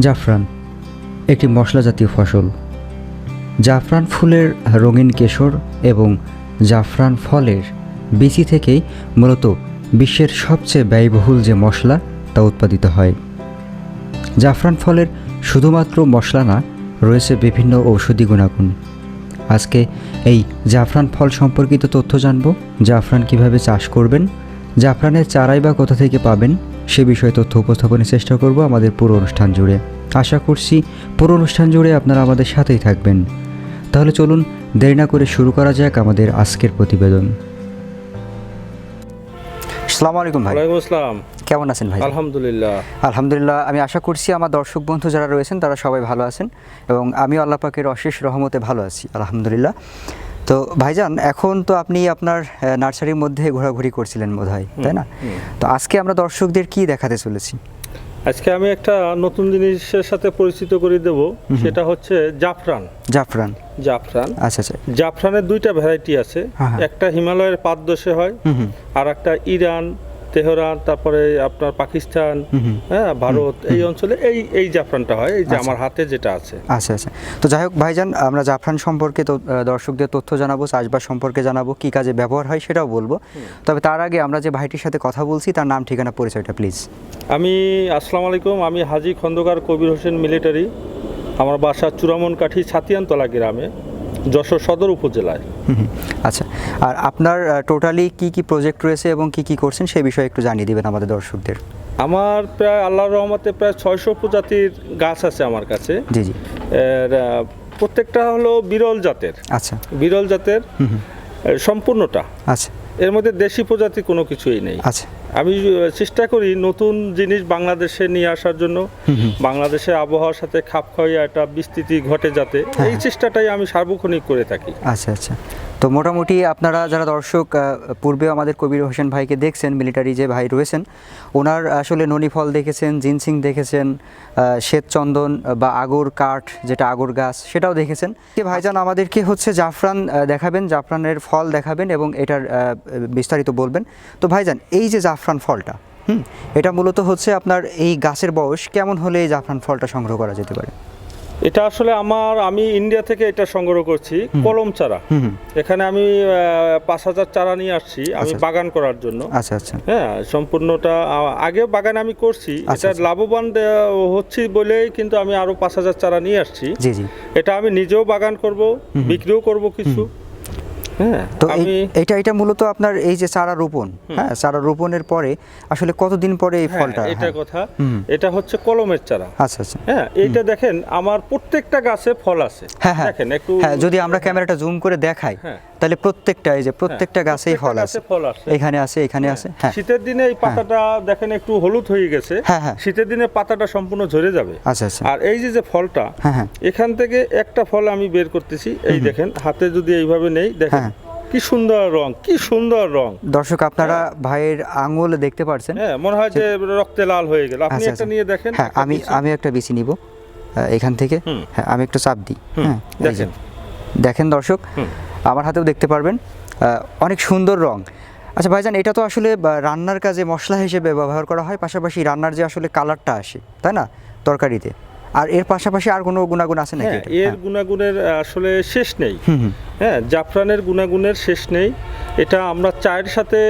জাফরান, একটি মশলা জাতীয় ফসল। জাফরান ফুলের রঙিন কেশর এবং জাফরান ফলের বিচি থেকেই মূলত বিশ্বের সবচেয়ে ব্যয়বহুল যে মশলা তা উৎপাদিত হয়। জাফরান ফলের শুধুমাত্র মশলা না, রয়েছে বিভিন্ন ঔষধি গুণাগুণ। আজকে এই জাফরান ফল সম্পর্কিত তথ্য জানব। জাফরান কীভাবে চাষ করবেন? জাফরানের চারাই বা কোথা থেকে পাবেন সে বিষয়ে তথ্য উপস্থাপনের চেষ্টা করব আমাদের পুরো অনুষ্ঠান জুড়ে। আশা করছি পুরো অনুষ্ঠান জুড়ে আপনারা আমাদের সাথেই থাকবেন। তাহলে চলুন দেরি না করে শুরু করা যাক আমাদের আজকের প্রতিবেদন। আসসালামু আলাইকুম ভাই। ওয়ালাইকুম আসসালাম। কেমন আছেন ভাই? আলহামদুলিল্লাহ। আলহামদুলিল্লাহ আমি আশা করছি আমার দর্শক বন্ধু যারা রয়েছেন তারা সবাই ভালো আছেন এবং আমিও আল্লাহ পাকের অশেষ রহমতে ভালো আছি আলহামদুলিল্লাহ। তো ভাইজান এখন তো আপনি আপনার নার্সারির মধ্যে ঘোরাঘুরি করছিলেন বোধ হয় তাই না? তো আজকে আমরা দর্শকদের কি দেখাতে চলেছি? আজকে আমি একটা নতুন জিনিসের সাথে পরিচিত করে দেব সেটা হচ্ছে জাফরান। জাফরান। জাফরান। আচ্ছা আচ্ছা। জাফরানের দুইটা ভ্যারাইটি আছে হ্যাঁ, হ্যাঁ। একটা হিমালয়ের পাদদেশে হয় আর একটা ইরান তেহরান তারপরে আপনার পাকিস্তান। হ্যাঁ ভারত এই অঞ্চলে এই এই জাফরানটা হয় এই যে আচ্ছা। আমার হাতে যেটা আছে। আচ্ছা আচ্ছা। তো যাই হোক ভাইজান আমরা জাফরান সম্পর্কে তো দর্শকদের তথ্য জানাব চাষবাস সম্পর্কে জানাব কী কাজে ব্যবহার হয় সেটাও বলব। তবে তার আগে আমরা যে ভাইটির সাথে কথা বলছি তার নাম ঠিকানা পরিচয়টা প্লিজ। আমি আসসালামু আলাইকুম আমি হাজি খন্দকার কবির হোসেন মিলিটারি। আমার বাসা চূড়ামনকাঠি ছাতিয়ানতলা গ্রামে। যশোর সদর উপজেলায়। আচ্ছা আর আপনার টোটালি কি কি প্রজেক্ট রয়েছে এবং কি কি করছেন সেই বিষয়ে একটু জানিয়ে দিবেন আমাদের দর্শকদের। আমার প্রায় আল্লাহর রহমতে প্রায় ছয়শো প্রজাতির গাছ আছে আমার কাছে। জি জি। প্রত্যেকটা হলো বিরল জাতের। আচ্ছা। বিরল জাতের সম্পূর্ণটা। আচ্ছা। এর মধ্যে দেশি প্রজাতি কোনো কিছুই নেই। আচ্ছা। আমি চেষ্টা করি নতুন জিনিস বাংলাদেশে নিয়ে আসার জন্য। বাংলাদেশের আবহাওয়ার সাথে খাপ খাইয়া একটা বিস্তৃতি ঘটে যাতে। হ্যাঁ। এই চেষ্টাটাই আমি সার্বক্ষণিক করে থাকি। আচ্ছা আচ্ছা। তো মোটামুটি আপনারা যারা দর্শক আহ, পূর্বে আমাদের কবির হোসেন ভাইকে দেখছেন মিলিটারি যে ভাই রয়েছেন ওনার আসলে ননি ফল দেখেছেন জিনসিং দেখেছেন শ্বেতচন্দন বা আগর কাঠ যেটা আগর গাছ সেটাও দেখেছেন। ভাইজান আমাদেরকে হচ্ছে জাফরান দেখাবেন জাফরানের ফল দেখাবেন এবং এটার বিস্তারিত বলবেন। তো ভাইজান এই যে জাফরান ফলটা হুম এটা মূলত হচ্ছে আপনার এই গাছের বয়স কেমন হলে এই জাফরান ফলটা সংগ্রহ করা যেতে পারে? এটা আসলে আমার আমি ইন্ডিয়া থেকে এটা সংগ্রহ করছি কলম চারা। এখানে আমি পাঁচ হাজার চারা নিয়ে আসছি আমি আচ্ছা। বাগান করার জন্য। আচ্ছা আচ্ছা। হ্যাঁ সম্পূর্ণটা আগে বাগান আমি করছি আচ্ছা, এটা আচ্ছা। লাভবান হচ্ছি বলেই কিন্তু আমি আরও পাঁচ হাজার চারা নিয়ে আসছি। এটা আমি নিজেও বাগান করব বিক্রিও করব কিছু। হ্যাঁ। তো এটা এটা মূলত আপনার এই যে চারা রোপণ হ্যাঁ চারা রোপণের পরে আসলে কতদিন পরে এই হ্যাঁ, ফলটা এটা হ্যাঁ। কথা। এটা হচ্ছে কলমের চারা। আচ্ছা আচ্ছা। হ্যাঁ এটা দেখেন আমার প্রত্যেকটা গাছে ফল আছে। হ্যাঁ দেখেন একটু হ্যাঁ যদি আমরা ক্যামেরাটা জুম করে দেখাই। তাহলে প্রত্যেকটা এই যে প্রত্যেকটা গাছেই ফল আছে। ফল আছে। এখানে আছে এখানে আছে হ্যাঁ। শীতের দিনে এই পাতাটা দেখেন একটু হলুদ হয়ে গেছে। হ্যাঁ, হ্যাঁ। শীতের দিনে পাতাটা সম্পূর্ণ ঝরে যাবে। আচ্ছা আচ্ছা। আর এই যে যে ফলটা হ্যাঁ হ্যাঁ। এখান থেকে একটা ফল আমি বের করতেছি। এই দেখেন হাতে যদি এইভাবে নেই দেখেন হ্যাঁ। কি সুন্দর রং কি সুন্দর রং। দর্শক আপনারা ভাইয়ের আঙুল দেখতে পারছেন। হ্যাঁ মনে হয় যে রক্তে লাল হয়ে গেল। আপনি আচ্ছা, একটা আচ্ছা। নিয়ে দেখেন হ্যাঁ আমি আমি একটা বিচি নিব এখান থেকে। হ্যাঁ আমি একটু চাপ দিই। হ্যাঁ দেখেন। দেখেন দর্শক। আমার হাতেও দেখতে পারবেন। অনেক সুন্দর রং। আচ্ছা ভাইজান এটা তো আসলে রান্নার কাজে মশলা হিসেবে ব্যবহার করা হয় পাশাপাশি রান্নার যে আসলে কালারটা আসে তাই না? তরকারিতে। আর এর পাশাপাশি আর কোনো গুণাগুণ আছে নাকি হ্যাঁ এর হ্যাঁ। গুণাগুণের আসলে শেষ নেই। হ্যাঁ জাফরানের গুণাগুণের শেষ নেই। এটা আমরা চায়ের সাথে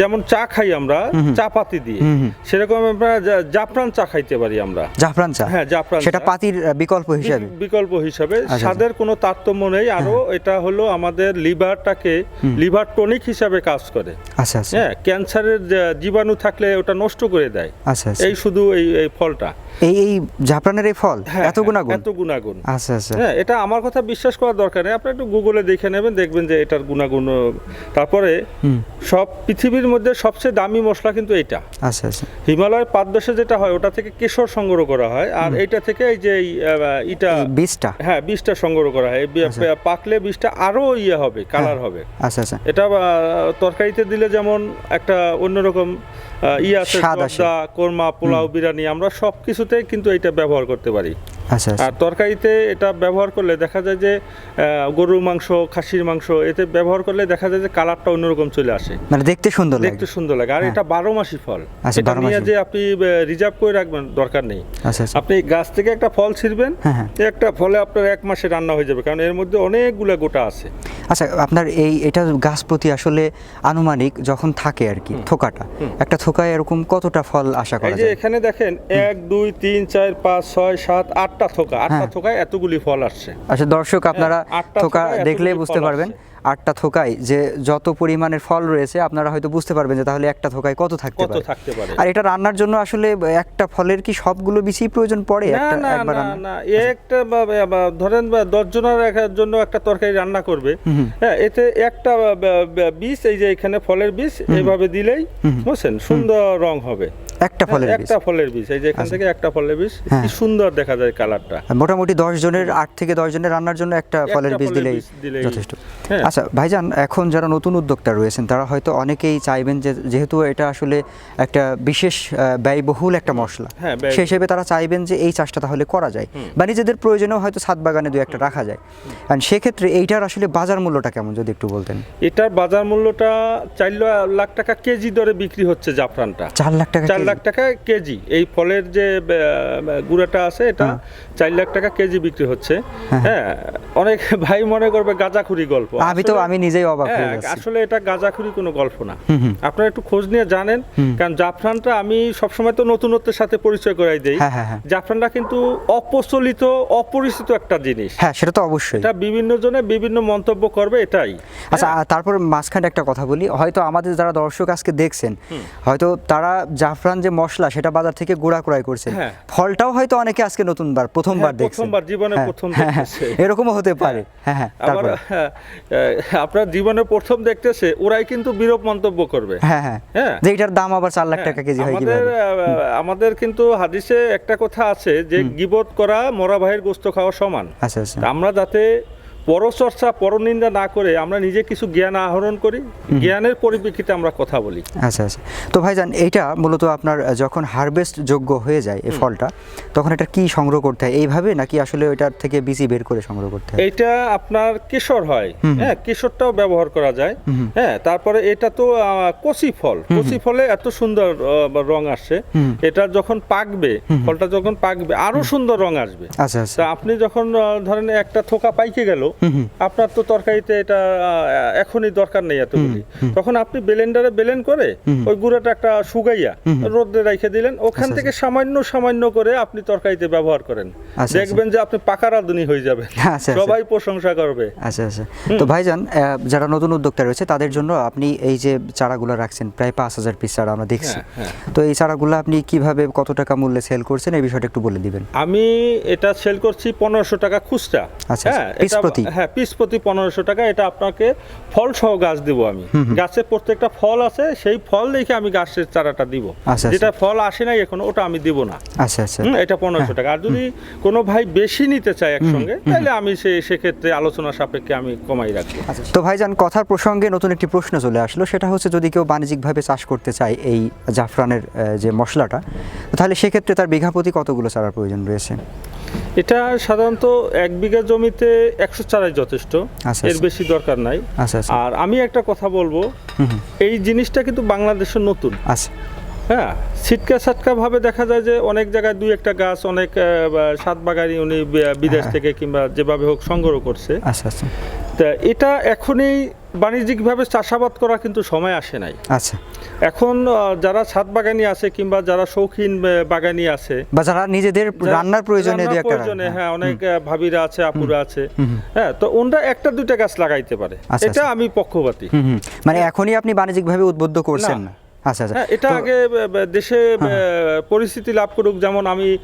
যেমন চা খাই আমরা চা পাতি দিয়ে। সেরকম আমরা জাফরান চা খাইতে পারি আমরা। জাফরান চা? হ্যাঁ জাফরান সেটা পাতির বিকল্প হিসাবে? বিকল্প হিসাবে। আচ্ছা। স্বাদের কোনো তারতম্য নেই। আরও এটা হলো আমাদের লিভারটাকে লিভার টনিক হিসাবে কাজ করে। আচ্ছা আচ্ছা। হ্যাঁ ক্যান্সারের জীবাণু থাকলে ওটা নষ্ট করে দেয়। আচ্ছা আচ্ছা। এই শুধু এই এই ফলটা। এই এই জাফরানের এই ফল? হ্যাঁ, এত গুণাগুণ? এত গুণাগুণ। আচ্ছা আচ্ছা। হ্যাঁ এটা আমার কথা বিশ্বাস করার দরকার নেই। আপনি একটু গুগলে দেখে নেবেন দেখবেন যে এটার গুণাগুণ তারপরে সব পৃথিবীর মধ্যে সবচেয়ে দামি মশলা কিন্তু এটা আচ্ছা আচ্ছা। হিমালয়ের পাদদেশে যেটা হয় ওটা থেকে কেশর সংগ্রহ করা হয় আর এইটা থেকে এই যে ইটা বীজটা? হ্যাঁ বীজটা সংগ্রহ করা হয়। পাকলে বীজটা আরও ইয়ে হবে কালার হবে। আচ্ছা আচ্ছা। এটা তরকারিতে দিলে যেমন একটা অন্যরকম ইয়ে আছে কোরমা পোলাও বিরিয়ানি আমরা সব কিছুতেই কিন্তু এটা ব্যবহার করতে পারি। আচ্ছা আচ্ছা। আর তরকারিতে এটা ব্যবহার করলে দেখা যায় যে গরুর মাংস খাসির মাংস এতে ব্যবহার করলে দেখা যায় যে কালারটা অন্যরকম চলে আসে। মানে দেখতে সুন্দর দেখতে সুন্দর লাগে। আর এটা বারো মাসি ফল। আচ্ছা, এটা নিয়ে যে আপনি রিজার্ভ করে রাখবেন দরকার নেই। আচ্ছা আচ্ছা। আপনি গাছ থেকে একটা ফল ছিঁড়বেন হ্যাঁ, হ্যাঁ। একটা ফলে আপনার এক মাসে রান্না হয়ে যাবে কারণ এর মধ্যে অনেকগুলো গোটা আছে। আচ্ছা আপনার এই এটা গাছ প্রতি আসলে আনুমানিক যখন থাকে আর কি থোকাটা একটা থোকায় এরকম কতটা ফল আশা করা যে যায়? এখানে দেখেন এক দুই তিন চার পাঁচ ছয় সাত আটটা থোকা আটটা হ্যাঁ। থোকায় এতগুলি ফল আসছে। আচ্ছা দর্শক আপনারা আটটা থোকা দেখলেই বুঝতে পারবেন। আটটা থোকায় যে যত পরিমাণের ফল রয়েছে আপনারা হয়তো বুঝতে পারবেন যে তাহলে একটা থোকায় কত থাকতে কত পারে। থাকতে পারে। আর এটা রান্নার জন্য আসলে একটা ফলের কি সবগুলো বেশি প্রয়োজন পড়ে একটা না একবার একটা ধরেন বা দশ জনের এক- জন্য একটা তরকারি রান্না করবে। হ্যাঁ এতে একটা বা- বা- বা বীজ এই যে এখানে ফলের বীজ এইভাবে দিলেই বুঝছেন সুন্দর রং হবে। একটা ফলের হ্যাঁ, বীজ। আচ্ছা। একটা ফলের বীজ এই যে এখান থেকে একটা ফলের বীজ কি সুন্দর দেখা যায় কালারটা। মোটামুটি দশ জনের আট থেকে দশ জনের রান্নার জন্য একটা ফলের বীজ দিলেই যথেষ্ট। হ্যাঁ। আচ্ছা ভাইজান এখন যারা নতুন উদ্যোক্তা রয়েছেন তারা হয়তো অনেকেই চাইবেন যে যেহেতু এটা আসলে একটা বিশেষ ব্যয়বহুল একটা মশলা হ্যাঁ, সেই হিসেবে তারা চাইবেন যে এই চাষটা তাহলে করা যায়। বা নিজেদের প্রয়োজনেও হয়তো ছাদ বাগানে দু একটা রাখা যায়। আর সেক্ষেত্রে এইটার আসলে বাজার মূল্যটা কেমন যদি একটু বলতেন? এটার বাজার মূল্যটা চার লাখ টাকা কেজি দরে বিক্রি হচ্ছে জাফরানটা। চার লাখ টাকা? লাখ টাকা কেজি। এই ফলের যে গুঁড়াটা আছে এটা হ্যাঁ। চার লাখ টাকা কেজি বিক্রি হচ্ছে। হ্যাঁ অনেক ভাই মনে করবে গাঁজাখুরি গল্প। আমি তো আমি নিজেই অবাক হয়ে হ্যাঁ, যাচ্ছি। আসলে এটা গাঁজাখুরি কোনো গল্প না। আপনারা একটু খোঁজ নিয়ে জানেন কারণ জাফরানটা আমি সবসময় তো নতুনত্বের সাথে পরিচয় করাই দেই। হ্যাঁ, হ্যাঁ, হ্যাঁ। জাফরানটা কিন্তু অপ্রচলিত অপরিচিত একটা জিনিস। হ্যাঁ সেটা তো অবশ্যই। এটা বিভিন্ন জনে বিভিন্ন মন্তব্য করবে এটাই। আচ্ছা তারপর মাঝখানে একটা কথা বলি। হয়তো আমাদের যারা দর্শক আজকে দেখছেন হয়তো তারা জাফরান যে মশলা সেটা বাজার থেকে গুঁড়া ক্রয় করছেন। হ্যাঁ। ফলটাও হয়তো অনেকে আজকে নতুনবার প্রথমবার হ্যাঁ, দেখছেন। প্রথমবার, জীবনে হ্যাঁ, প্রথম হ্যাঁ, হ্যাঁ। এরকমও হতে পারে। হ্যাঁ হ্যাঁ আবার হ্যাঁ, আহ, আপনার জীবনে প্রথম দেখতেছে ওরাই কিন্তু বিরূপ মন্তব্য করবে। হ্যাঁ হ্যাঁ হ্যাঁ। যে এটার দাম আবার চার লাখ টাকা কেজি হয় আমাদের আমাদের কিন্তু হাদিসে একটা কথা আছে যে গিবত করা মরা ভাইয়ের গোস্ত খাওয়া সমান। আচ্ছা আচ্ছা। আমরা যাতে পরচর্চা পরনিন্দা না করে আমরা নিজে কিছু জ্ঞান আহরণ করি। জ্ঞানের পরিপ্রেক্ষিতে আমরা কথা বলি। আচ্ছা আচ্ছা। তো ভাই ভাইজান এইটা মূলত আপনার যখন হারভেস্ট যোগ্য হয়ে যায় এই ফলটা তখন এটা কি সংগ্রহ করতে হয়? এইভাবে নাকি আসলে ওইটার থেকে বিচি বের করে সংগ্রহ করতে হয়? এইটা আপনার কেশর হয়। হ্যাঁ কেশরটাও ব্যবহার করা যায়। হ্যাঁ তারপরে এটা তো কচি ফল। কচি ফলে এত সুন্দর রং আসে। এটা যখন পাকবে ফলটা যখন পাকবে আরও সুন্দর রং আসবে। আচ্ছা আচ্ছা। আপনি যখন ধরেন একটা থোকা পাইকে গেল আপনার তো তরকারিতে এটা এখনই দরকার নেই এতগুলি। তখন আপনি ব্লেন্ডারে ব্লেন্ড করে ওই গুঁড়োটা একটা শুকাইয়া রোদে রেখে দিলেন। ওখান থেকে সামান্য সামান্য করে আপনি তরকারিতে ব্যবহার করেন। আচ্ছা। দেখবেন যে আপনি পাকা রাঁধুনি হয়ে আচ্ছা, আচ্ছা। সবাই প্রশংসা করবে। আচ্ছা আচ্ছা। তো ভাইজান যারা নতুন উদ্যোক্তা রয়েছে তাদের জন্য আপনি এই যে চারাগুলো রাখছেন প্রায় পাঁচ হাজার পিস চারা আমরা দেখছি। হ্যাঁ, তো এই চারাগুলো আপনি কীভাবে কত টাকা মূল্যে সেল করছেন? এই বিষয়টা একটু বলে দিবেন। আমি এটা সেল করছি পনেরোশো টাকা খুচরা। আচ্ছা, হ্যাঁ প্রতি? হ্যাঁ পিস প্রতি পনেরোশো টাকা এটা আপনাকে ফল সহ গাছ দিব আমি। গাছের প্রত্যেকটা ফল আছে সেই ফল দেখে আমি গাছের চারাটা দিব। আচ্ছা, যেটা ফল আসে নাই এখন ওটা আমি দিব না। আচ্ছা আচ্ছা। এটা পনেরোশো টাকা। আর যদি কোনো ভাই বেশি নিতে চায় একসঙ্গে তাহলে আমি সে সেক্ষেত্রে আলোচনা সাপেক্ষে আমি কমাই রাখব। আচ্ছা তো ভাইজান কথার প্রসঙ্গে নতুন একটি প্রশ্ন চলে আসলো। সেটা হচ্ছে যদি কেউ বাণিজ্যিকভাবে চাষ করতে চায় এই জাফরানের যে মশলাটা তাহলে সেক্ষেত্রে তার বিঘা প্রতি কতগুলো চারার প্রয়োজন রয়েছে? এটা সাধারণত এক বিঘা জমিতে একশো চারাই যথেষ্ট। আচ্ছা, এর আচ্ছা। বেশি দরকার নাই। আচ্ছা আচ্ছা। আর আমি একটা কথা বলব এই জিনিসটা কিন্তু বাংলাদেশের নতুন। আচ্ছা। হ্যাঁ ছিটকা ছাটকা ভাবে দেখা যায় যে অনেক জায়গায় দুই একটা গাছ অনেক সাত বাগানি উনি বিদেশ থেকে কিংবা যেভাবে হোক সংগ্রহ করছে। আচ্ছা আচ্ছা। তা এটা এখনই বাণিজ্যিকভাবে চাষাবাদ করা কিন্তু সময় আসে নাই। আচ্ছা। এখন যারা ছাদ বাগানি আছে কিংবা যারা শৌখিন বাগানি আছে বা যারা নিজেদের রান্নার প্রয়োজনে প্রয়োজনে, হ্যাঁ অনেক ভাবিরা আছে আপুরা আছে। হ্যাঁ তো ওনরা একটা দুইটা গাছ লাগাইতে পারে। আচ্ছা, এটা আমি পক্ষপাতী। মানে এখনই আপনি বাণিজ্যিকভাবে উদ্বুদ্ধ করছেন না। আচ্ছা আচ্ছা। হ্যাঁ এটা আগে দেশে ব- পরিস্থিতি লাভ করুক যেমন আমি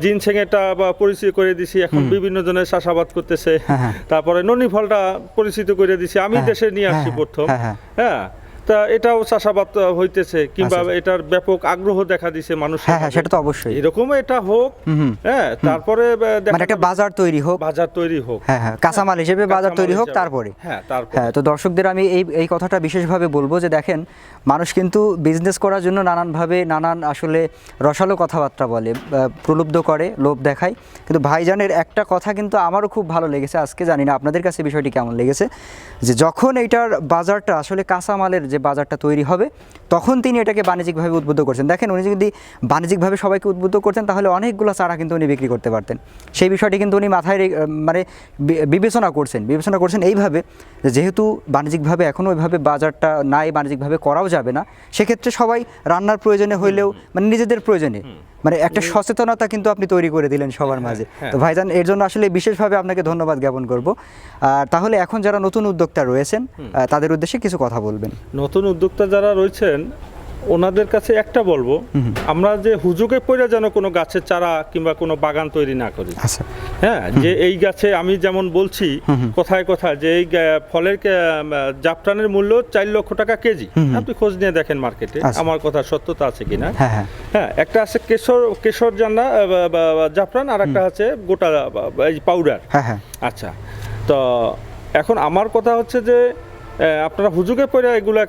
জিন এটা বা পরিচিত করে দিছি এখন বিভিন্ন জনের চাষাবাদ করতেছে। হ্যাঁ, হ্যাঁ। তারপরে ননি ফলটা পরিচিত করে দিছি আমি হ্যাঁ, দেশে নিয়ে আসছি হ্যাঁ, প্রথম। হ্যাঁ, হ্যাঁ। হ্যাঁ তা এটাও চাষাবাদ হইতেছে কিংবা আচ্ছা। এটার ব্যাপক আগ্রহ দেখা দিছে মানুষ হ্যাঁ হ্যাঁ সেটা তো অবশ্যই। এরকম এটা হোক। হ্যাঁ তারপরে মানে একটা বাজার তৈরি হোক। বাজার তৈরি হোক। হ্যাঁ হ্যাঁ কাঁচামাল হিসেবে বাজার তৈরি হোক তারপরে। হ্যাঁ তারপরে। হ্যাঁ তো দর্শকদের আমি এই এই কথাটা বিশেষভাবে বলব যে দেখেন মানুষ কিন্তু বিজনেস করার জন্য নানানভাবে নানান আসলে রসালো কথাবার্তা বলে প্রলুব্ধ করে লোভ দেখায়। কিন্তু ভাইজানের একটা কথা কিন্তু আমারও খুব ভালো লেগেছে আজকে জানি না আপনাদের কাছে বিষয়টি কেমন লেগেছে যে যখন এইটার বাজারটা আসলে কাঁচামালের যে বাজারটা তৈরি হবে, তখন তিনি এটাকে বাণিজ্যিকভাবে উদ্বুদ্ধ করছেন। দেখেন, উনি যদি বাণিজ্যিকভাবে সবাইকে উদ্বুদ্ধ করতেন, তাহলে অনেকগুলো চারা কিন্তু উনি বিক্রি করতে পারতেন। সেই বিষয়টি কিন্তু উনি মাথায় মানে বিবেচনা করছেন। বিবেচনা করছেন এইভাবে, যেহেতু বাণিজ্যিকভাবে এখনও ওইভাবে বাজারটা নাই, বাণিজ্যিকভাবে করাও যাবে না, সেক্ষেত্রে সবাই রান্নার প্রয়োজনে হইলেও মানে নিজেদের প্রয়োজনে। মানে একটা সচেতনতা কিন্তু আপনি তৈরি করে দিলেন সবার মাঝে। হ্যাঁ। তো ভাইজান এর জন্য আসলে বিশেষভাবে আপনাকে ধন্যবাদ জ্ঞাপন করব। আর তাহলে এখন যারা নতুন উদ্যোক্তা রয়েছেন তাদের উদ্দেশ্যে কিছু কথা বলবেন। নতুন উদ্যোক্তা যারা রয়েছেন ওনাদের কাছে একটা বলব আমরা যে হুজুকে পড়ে যেন কোনো গাছের চারা কিংবা কোনো বাগান তৈরি না করি। আচ্ছা। হ্যাঁ যে এই গাছে আমি যেমন বলছি কোথায় কোথায় যে এই ফলের জাফরানের মূল্য চার লক্ষ টাকা কেজি। আপনি খোঁজ নিয়ে দেখেন মার্কেটে আচ্ছা। আমার কথা সত্যতা আছে কিনা। হ্যাঁ হ্যাঁ। হ্যাঁ একটা আছে কেশর কেশর বা জাফরান আর একটা আছে গোটা এই পাউডার হ্যাঁ। আচ্ছা তো এখন আমার কথা হচ্ছে যে আপনারা হুজুগে পড়ে এগুলা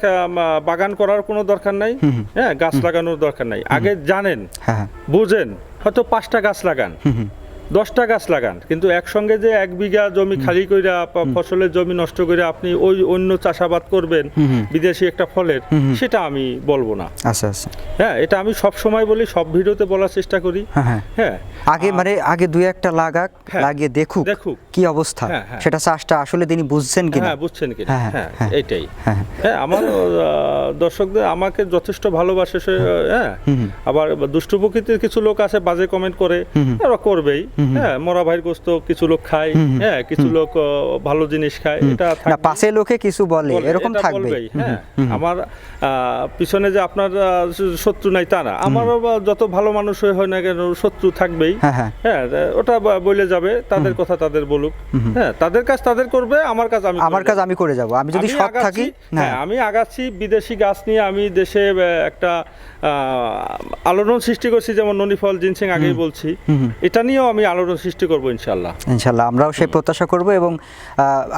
বাগান করার কোনো দরকার নাই? হ্যাঁ গাছ লাগানোর দরকার নাই। আগে জানেন হ্যাঁ হ্যাঁ। বুঝেন হয়তো পাঁচটা গাছ লাগান। দশটা গাছ লাগান কিন্তু একসঙ্গে যে এক বিঘা জমি খালি কইরা ফসলের জমি নষ্ট করে আপনি ওই অন্য চাষাবাদ করবেন বিদেশি একটা ফলের সেটা আমি বলব না। আচ্ছা আচ্ছা। হ্যাঁ এটা আমি সব সময় বলি সব ভিডিওতে বলার চেষ্টা করি। হ্যাঁ হ্যাঁ। হ্যাঁ আগে মানে আগে দুই একটা লাগাক হ্যাঁ, লাগিয়ে দেখুক দেখুক। কি অবস্থা। সেটা চাষটা আসলে তিনি বুঝছেন কিনা। হ্যাঁ বুঝছেন কি হ্যাঁ, হ্যাঁ হ্যাঁ। এইটাই। আমার দর্শকদের আমাকে যথেষ্ট ভালোবাসে সে হ্যাঁ। আবার দুষ্ট প্রকৃতির কিছু লোক আছে বাজে কমেন্ট করে ওরা করবেই। হ্যাঁ মরা ভাইয়ের গোস্ত কিছু লোক খায় হ্যাঁ কিছু লোক ভালো জিনিস খায় এটা না পাশে লোকে কিছু বলে এরকম থাকবে। হ্যাঁ আমার পিছনে যে আপনার শত্রু নাই তা না। আমারও বা যত ভালো মানুষ হয় না কেন শত্রু থাকবেই। হ্যাঁ হ্যাঁ। হ্যাঁ ওটা বলে যাবে তাদের কথা তাদের বলুক। হ্যাঁ তাদের কাজ তাদের করবে আমার কাজ আমি আমার কাজ আমি করে যাব। আমি যদি সৎ থাকি হ্যাঁ। আমি আগাচ্ছি বিদেশি গাছ নিয়ে আমি দেশে একটা আহ, আলোড়ন সৃষ্টি করছি যেমন ননিফল জিনসিং আগেই বলছি। এটা নিয়েও আমি আলোড়ন সৃষ্টি করব ইনশাল্লাহ ইনশাল্লাহ আমরাও সেই প্রত্যাশা করব এবং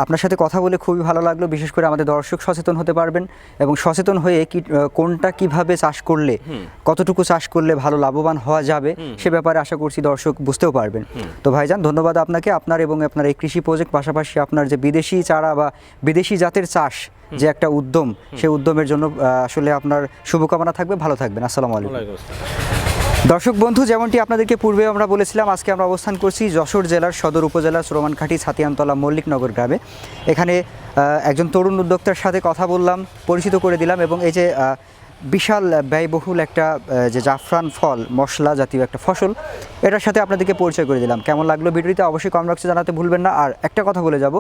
আপনার সাথে কথা বলে খুবই ভালো লাগল। বিশেষ করে আমাদের দর্শক সচেতন হতে পারবেন এবং সচেতন হয়ে কি কোনটা কীভাবে চাষ করলে কতটুকু চাষ করলে ভালো লাভবান হওয়া যাবে সে ব্যাপারে আশা করছি দর্শক বুঝতেও পারবেন। তো ভাইজান ধন্যবাদ আপনাকে। আপনার এবং আপনার এই কৃষি প্রজেক্ট পাশাপাশি আপনার যে বিদেশি চারা বা বিদেশি জাতের চাষ যে একটা উদ্যম সেই উদ্যমের জন্য আসলে আপনার শুভকামনা থাকবে। ভালো থাকবেন। আসসালামু আলাইকুম। দর্শক বন্ধু, যেমনটি আপনাদেরকে পূর্বে আমরা বলেছিলাম, আজকে আমরা অবস্থান করছি যশোর জেলার সদর উপজেলার সুরমানখাটি ছাতিয়ানতলা মল্লিকনগর গ্রামে। এখানে একজন তরুণ উদ্যোক্তার সাথে কথা বললাম, পরিচিত করে দিলাম এবং এই যে বিশাল ব্যয়বহুল একটা যে জাফরান ফল, মশলা জাতীয় একটা ফসল, এটার সাথে আপনাদেরকে পরিচয় করে দিলাম। কেমন লাগল ভিডিওতে অবশ্যই কম রাখছে জানাতে ভুলবেন না। আর একটা কথা বলে যাব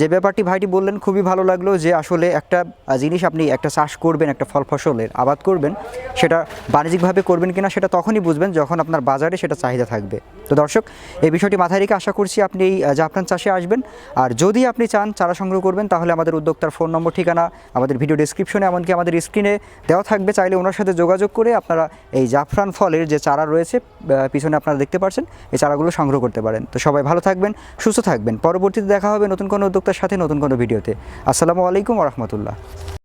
যে ব্যাপারটি ভাইটি বললেন, খুবই ভালো লাগল যে আসলে একটা জিনিস আপনি একটা চাষ করবেন, একটা ফল ফসলের আবাদ করবেন, সেটা বাণিজ্যিকভাবে করবেন কিনা সেটা তখনই বুঝবেন যখন আপনার বাজারে সেটা চাহিদা থাকবে। তো দর্শক, এই বিষয়টি মাথায় রেখে আশা করছি আপনি এই জাফরান চাষে আসবেন। আর যদি আপনি চান চারা সংগ্রহ করবেন, তাহলে আমাদের উদ্যোক্তার ফোন নম্বর, ঠিকানা, আমাদের ভিডিও ডিসক্রিপশনে, এমনকি আমাদের স্ক্রিনে দেওয়া থাকবে। চাইলে ওনার সাথে যোগাযোগ করে আপনারা এই জাফরান ফলের যে চারা রয়েছে পিছনে আপনারা দেখতে পাচ্ছেন এই চারাগুলো সংগ্রহ করতে পারেন। তো সবাই ভালো থাকবেন, সুস্থ থাকবেন। পরবর্তীতে দেখা হবে নতুন কোনো উদ্যোক্তার সাথে নতুন কোনো ভিডিওতে। আসসালামু আলাইকুম রহমতুল্লাহ।